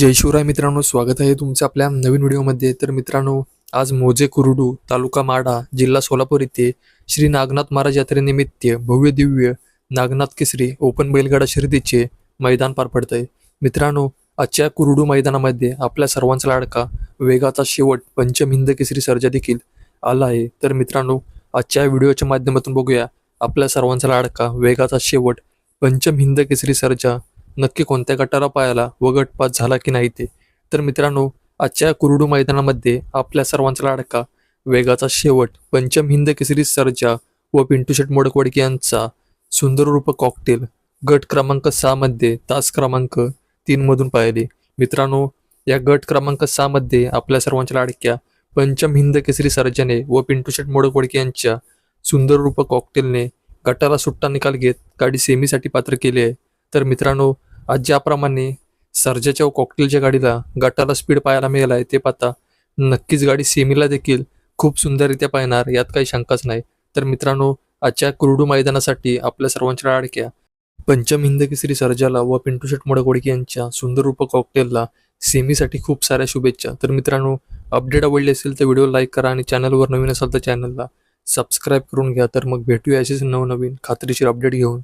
जय शिवराय मित्रांनो स्वागत आहे तुमचं आपल्या नवीन व्हिडिओमध्ये. तर मित्रांनो आज मोजे कुरुडू तालुका माढा जिल्हा सोलापूर येथे श्री नागनाथ महाराज यात्रेनिमित्त भव्य दिव्य नागनाथ केसरी ओपन बैलगाडा शर्यतीचे मैदान पार पडत आहे मित्रांनो आजच्या कुरुडू मैदानामध्ये आपल्या सर्वांचा लाडका वेगाचा शेवट पंचम हिंद केसरी सर्जा देखील आला आहे. तर मित्रांनो आजच्या व्हिडिओच्या माध्यमातून बघूया आपल्या सर्वांचा लाडका वेगाचा शेवट पंचम हिंद केसरी सर्जा नक्की कोणत्या गटाला पायाला व गटपात झाला की नाही ते. तर मित्रांनो आजच्या कुरुडू मैदानामध्ये आपल्या सर्वांचा लाडका वेगाचा शेवट पंचम हिंद केसरी सर्जा व पिंटू शेट मोडकवडके यांचा सुंदर रूप कॉकटेल गट क्रमांक सहामध्ये तास क्रमांक तीनमधून पाहिले. मित्रांनो या गट क्रमांक सहामध्ये आपल्या सर्वांच्या लाडक्या पंचम हिंद केसरी सर्जाने व पिंटू शेट मोडकवडके यांच्या सुंदर रूप कॉकटेलने गटाला सुट्टा निकाल घेत गाडी सेमीसाठी पात्र केली आहे. तर मित्रांनो आज ज्याप्रमाणे सर्जाच्या व कॉकटेलच्या गाडीला गटाला स्पीड पाहायला मिळाला आहे ते पाहता नक्कीच गाडी सेमीला देखील खूप सुंदररित्या पाहणार यात काही शंकाच नाही. तर मित्रांनो आजच्या कुरडू मैदानासाठी आपल्या सर्वांच्या लाडक्या पंचम हिंद केसरी सर्जाला व पिंटू शेट मोडकोडके यांच्या सुंदर रूप कॉकटेलला सेमीसाठी खूप साऱ्या शुभेच्छा. तर मित्रांनो अपडेट आवडली असेल तर व्हिडिओ लाईक करा आणि चॅनलवर नवीन असाल तर चॅनलला सबस्क्राईब करून घ्या. तर मग भेटूया असेच नवनवीन खात्रीशीर अपडेट घेऊन.